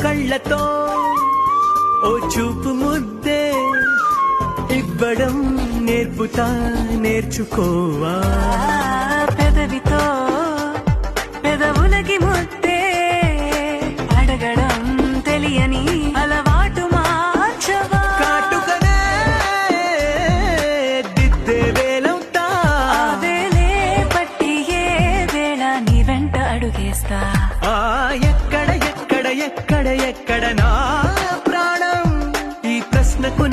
కళ్ళతో ఓ చూపు ముద్దే ఇవ్వడం నేర్పుతా నేర్చుకోవా? పెదవితో పెదవులకి ముద్దే అడగడం తెలియని అలవాటు మార్చవా? కాటుకనే దిద్దే వేలవుతా. ఆ వేలే పట్టి ఏ వేళ నీ వెంట అడుగేస్తా. me con